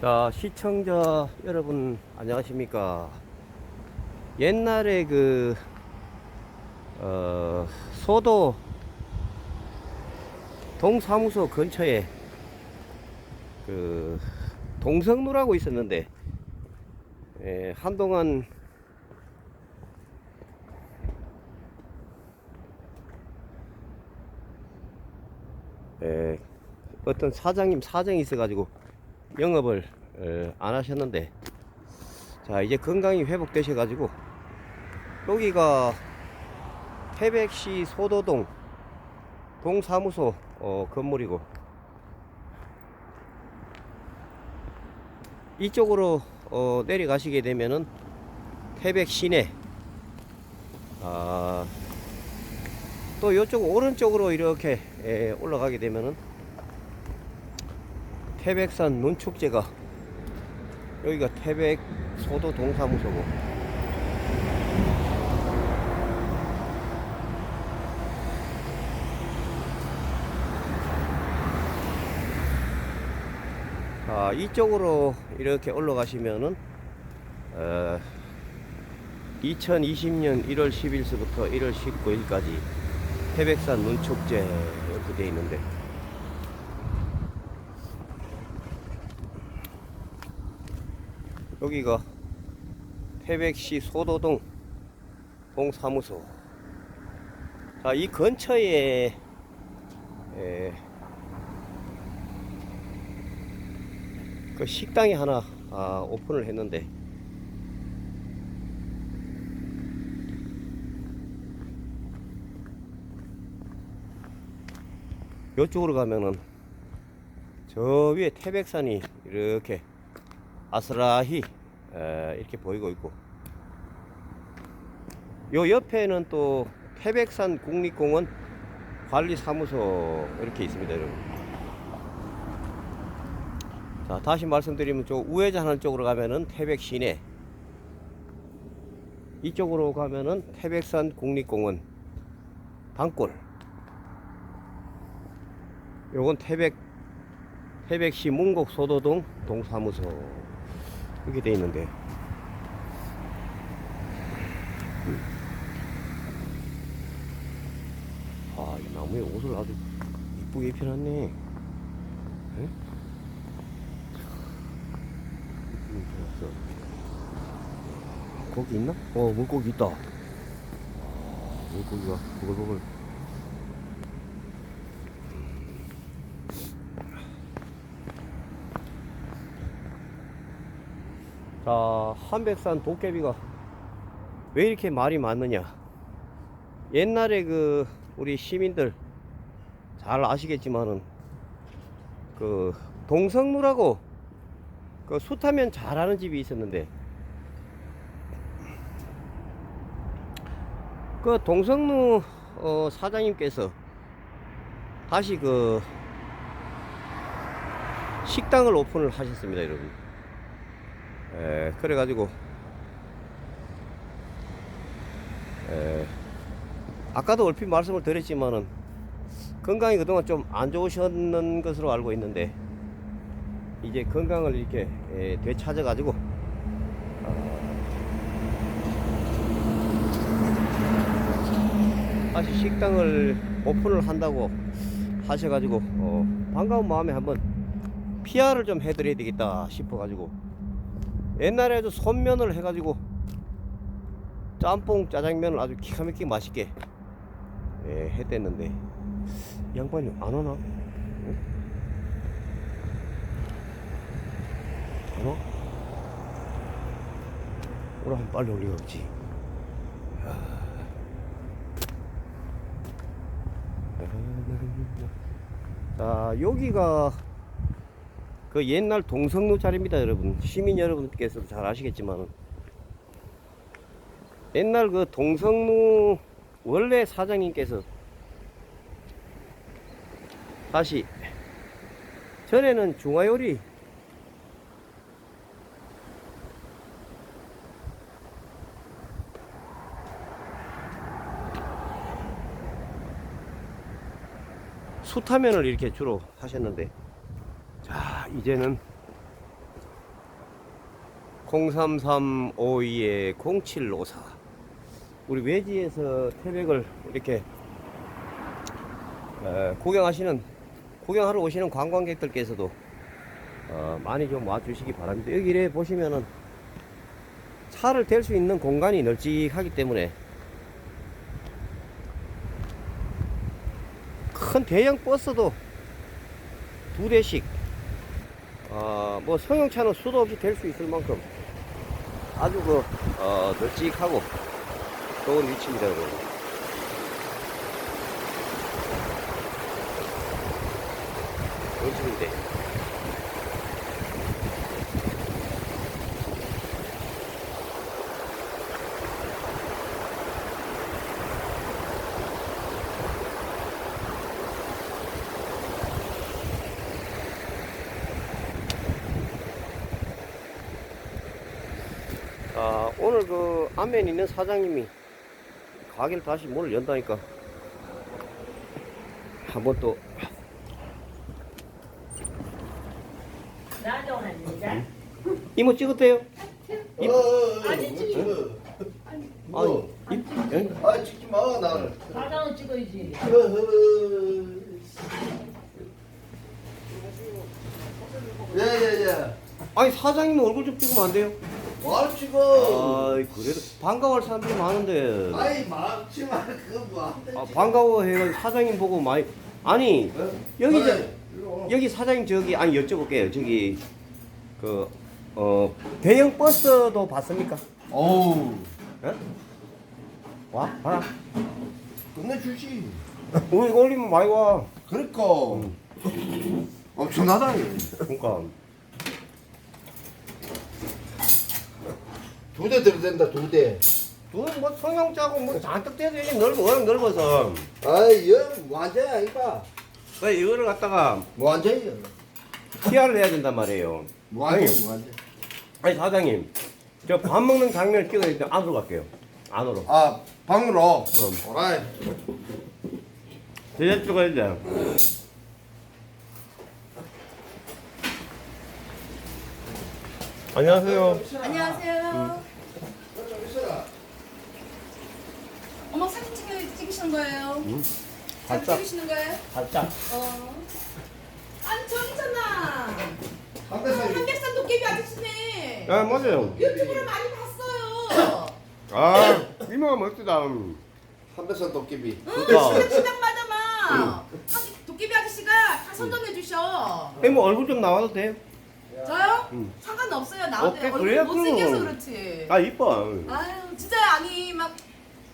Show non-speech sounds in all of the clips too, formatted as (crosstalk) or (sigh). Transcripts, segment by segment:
자, 시청자 여러분, 안녕하십니까. 옛날에 그, 어, 소도 동사무소 근처에 그, 동성루라고 있었는데, 에, 한동안 에, 어떤 사장님 사정이 있어가지고 영업을 어, 안 하셨는데. 자 이제 건강이 회복되셔 가지고 여기가 태백시 소도동 동사무소 어, 건물이고 이쪽으로 어, 내려가시게 되면은 태백 시내 아, 또 이쪽 오른쪽으로 이렇게 에, 올라가게 되면은 태백산 논축제가 여기가 태백 소도 동사무소고. 아, 이쪽으로 이렇게 올라가시면은 어, 2020년 1월 10일서부터 1월 19일까지 태백산 논축제 이렇게 돼 있는데 여기가 태백시 소도동 동사무소. 자 이 근처에 에, 그 식당이 하나 아, 오픈을 했는데. 이쪽으로 가면은 저 위에 태백산이 이렇게 아스라히 에, 이렇게 보이고 있고. 요 옆에는 또 태백산 국립공원 관리사무소 이렇게 있습니다 여러분. 자 다시 말씀드리면 저 우회전 하는 쪽으로 가면은 태백 시내 이쪽으로 가면은 태백산 국립공원 방골. 요건 태백 태백시 문곡 소도동 동사무소 이렇게 돼 있는데 아, 이 나무에 옷을 아주 이쁘게 입혀놨네. 입혀놨어. 거기 있나? 어, 물고기 있다. 아, 물고기가 보글보글. 자, 한백산 도깨비가 왜 이렇게 말이 많느냐? 옛날에 그 우리 시민들 잘 아시겠지만은 그 동성루라고 그 숯하면 잘하는 집이 있었는데 그 동성루 어, 사장님께서 다시 그 식당을 오픈을 하셨습니다, 여러분. 에, 그래가지고. 에, 아까도 얼핏 말씀을 드렸지만은 건강이 그동안 좀 안 좋으셨는 것으로 알고 있는데 이제 건강을 이렇게 에, 되찾아가지고 어, 다시 식당을 오픈을 한다고 하셔가지고 어, 반가운 마음에 한번 PR을 좀 해드려야 되겠다 싶어가지고 옛날에도 손면을 해가지고 짬뽕 짜장면을 아주 기가 막히게 맛있게 예, 했댔는데 이 양반이 안 오나? 응? 안 와? 오라 하면 빨리 올 리가 없지 자 여기가 그 옛날 동성로 자리입니다 여러분. 시민 여러분께서도 잘 아시겠지만. 옛날 그 동성로 원래 사장님께서 다시 전에는 중화요리 수타면을 이렇게 주로 하셨는데 자 이제는 03352에 0754 우리 외지에서 태백을 이렇게 어, 구경하시는 구경하러 오시는 관광객들께서도 어, 많이 좀 와주시기 바랍니다. 여기 이래 보시면은 차를 댈 수 있는 공간이 널찍하기 때문에 큰 대형 버스도 두 대씩 어, 뭐 승용차는 수도 없이 될 수 있을 만큼 아주 그 어, 널찍하고 좋은 위치입니다 여러분 멋집인데 아, 오늘 그 안면에 있는 사장님이 가게를 다시 문을 연다니까 한번 또 나도 합니다. 이모 찍었대요? 이- 아니, 찍어. 아니, 이- 예? 아 찍지 마 나를. 가방을 찍어야지. 예예예. 아니 사장님 얼굴 좀 찍으면 안 돼요? 뭘 찍어? 아이 그래도 반가워할 사람들이 많은데 아이 막지 마 그거 뭐안 되지. 아, 반가워해가지고 사장님 보고 많이 아니 여기 저, 어이, 이리 와. 여기 사장님 저기 아니 여쭤볼게요 저기 그 어 대형 버스도 봤습니까? 어우 예? 와 봐라 끝내주지. (laughs) 우리 이거 올리면 많이 와 그러니까 엄청나다. 그러니까 두 대 들어댄다 두 대. 둘은 뭐 성형자고 뭐 잔뜩 이게 넓어 워낙 넓어서 아이 여 완전이야 이봐. 그래 이거를 갖다가 완전이야. TR을 해야 된단 말이에요 완전 아니, 완전. 아니 사장님 저 밥 먹는 장면을 찍어야 될때 안으로 갈게요 안으로 아 방으로. 응. 오라이. 대자 찍어야 돼 안녕하세요 안녕하세요. 좀 있어라. 어머 사진 찍, 찍으시는 거예요? 사진 살짝 찍으시는 거예요? 살짝 어. 아니 저기잖아. 한백산 도깨비 아저씨네. 아 맞아요 유튜브로 많이 봤어요. 아 이모가 멋지다 한대상 도깨비. 응, 그러니까. 지나마다 막 한- 도깨비 아저씨가 다 선전해 주셔. 이모 얼굴 좀 나와도 돼요? 저요? 응. 상관없어요. 나한테 오케이, 얼굴 그래요? 못생겨서. 그렇지. 아 이뻐 아유 진짜 아니 막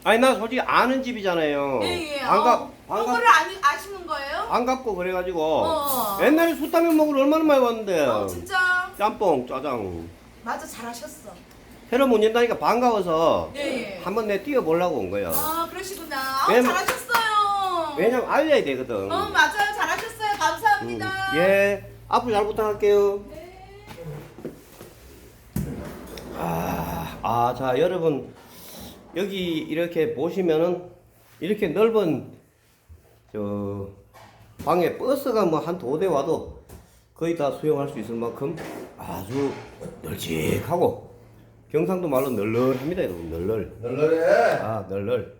아니 나 솔직히 아는 집이잖아요 예예. 반갑 어, 반갑 요거를 아니 아시는 거예요? 반갑고 그래가지고 어. 옛날에 숯라면 먹으러 얼마나 많이 왔는데 어 진짜 짬뽕 짜장 맞아 잘하셨어. 새로 문 연다니까 반가워서 예예. 한번 내 뛰어보려고 온 거야 아 그러시구나. 아, 왜냐면- 잘하셨어요. 왜냐면 알려야 되거든 어 맞아요 잘하셨어요 음, 감사합니다. 예 앞으로 잘 부탁할게요 네. 아, 아, 자, 여러분, 여기 이렇게 보시면은, 이렇게 넓은, 저, 방에 버스가 뭐 한 두 대 와도 거의 다 수용할 수 있을 만큼 아주 널찍하고, 경상도 말로 널널합니다, 여러분, 널널. 널널해. 아, 널널.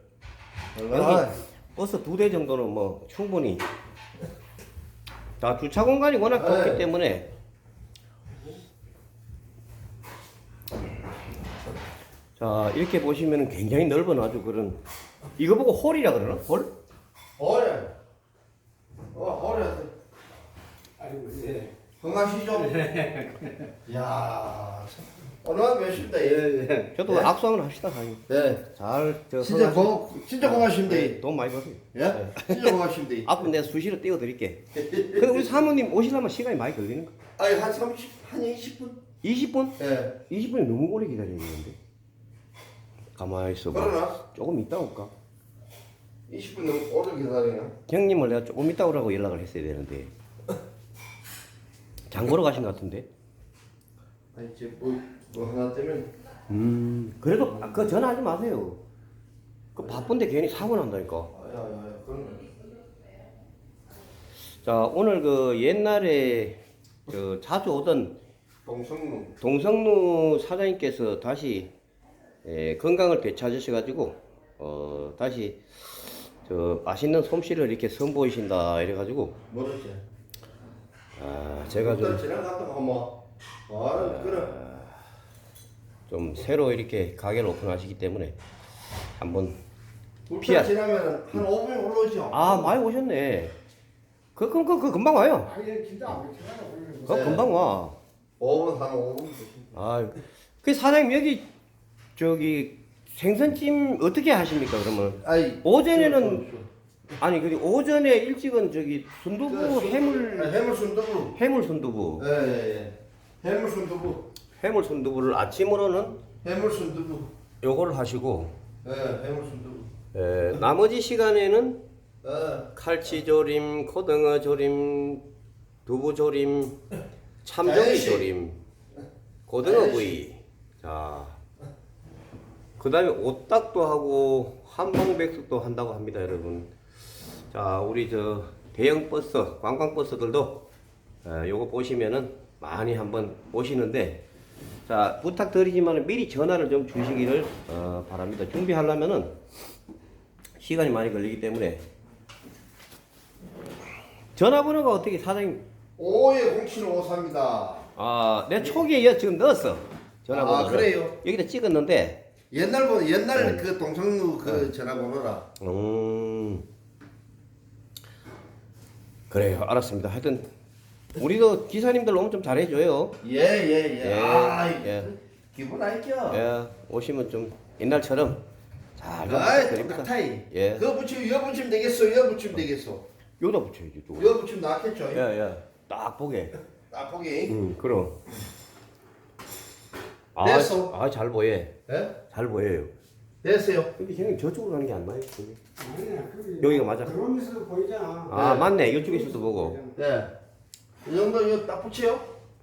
널널해. 여기 버스 두 대 정도는 뭐 충분히. 자, 주차 공간이 워낙 좁기 네. 때문에 자, 이렇게 보시면 굉장히 넓은 아주 그런 이거 보고 홀이라 그러나? 홀? 어래. 어 어래. 아이고, 예. 건강시죠? 야 얼마나 몇십다 예. 예. 저도 예. 악수한번 합시다, 사장님. 네. 잘, 저, 진짜 고 진짜 고맙습니다. 네, 돈 많이 버세요. 예? 진짜 고맙습니다. (laughs) 앞으로 내가 수시로 띄워드릴게. (laughs) 근데 우리 사모님 오시려면 시간이 많이 걸리는 거 아니 한 30, 한 20분? 20분? 예. 20분이 너무 오래 기다리는데. 가만히 있어 봐. 그러나 조금 이따 올까? 20분 너무 오래 기다리나? 형님을 내가 조금 이따 오라고 연락을 했어야 되는데. (laughs) 장 보러 가신 것 같은데. 아니 이제 뭐, 뭐 하나 때문에 음, 그래도 아, 그거 전화하지 마세요. 그 바쁜데 괜히 사고 난다니까. 아야야 그런 자, 오늘 그 옛날에 그 자주 오던 동성로. 동성루 사장님께서 다시 에, 건강을 되찾으셔가지고 어, 다시 저 맛있는 솜씨를 이렇게 선보이신다 이래가지고 모르지. 아, 제가 좀, 일단 지나갔다 하면 아 그래. 좀 새로 이렇게 가게를 오픈하시기 때문에 한번 피하- 지나면 한 5분 올라오죠. 아 많이 오셨네. 그, 그, 그, 그 금방 와요. 아니 진짜 안 그렇잖아. 그 네. 금방 와. 5분 한 5분. 아, 그 사장님 여기 저기 생선찜 어떻게 하십니까 그러면? 아이 오전에는 아니 그 오전에 일찍은 저기 순두부 그 해물 해물 순두부. 해물 순두부 예, 예, 예. 해물 순두부. 해물 순두부를 아침으로는 해물 순두부. 요거를 하시고 예, 해물 순두부. 에, 나머지 시간에는 예. 칼치조림, 고등어 조림, 두부 조림, 참조기 자연식. 조림, 고등어 구이. 자, 그 다음에 오딱도 하고 한방백숙도 한다고 합니다, 여러분. 자, 우리 저 대형 버스, 관광 버스들도 에, 요거 보시면은 많이 한번 오시는데, 자 부탁드리지만 미리 전화를 좀 주시기를 어, 바랍니다. 준비하려면은 시간이 많이 걸리기 때문에 전화번호가 어떻게 사장님? 5에 0754입니다. 아, 내 초기에 여- 지금 넣었어. 전화번호. 아, 그래요? 여기다 찍었는데, 옛날 번 옛날 네. 그 동성로 그 전화번호라. 음, 그래요. 알았습니다. 하여튼 우리도 기사님들 오면 좀 잘해줘요. 예예 예. 예, 아, 예. 기분 알죠? 예, 오시면 좀 옛날처럼 잘좀 아이 부탁드립니다. 똑같아이. 예. 그거 붙이면 이거 붙이면 되겠어. 이거 붙이면 되겠어. 여기다 붙여야지. 또. 이거 붙이면 낫겠죠? 예, 예. 딱 보게. 딱 보기. 음, 그럼. 아, 됐어. 아, 잘 보여. 예? 잘 보여요. 됐어요. 근데 형님 저쪽으로 가는 게안 맞아요? 거기? 아니야. 그게 여기가 맞아. 그러면서 보이잖아. 아, 네. 맞네. 이쪽에서도 보고. 네. 이 정도 이거 딱 붙여요.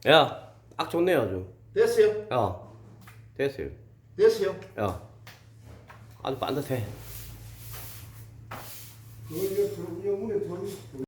야, 딱 좋네요, 아주. 됐어요. 야, 됐어요. 됐어요. 야, 아주 반듯해. 그거 들어, 문에 들어.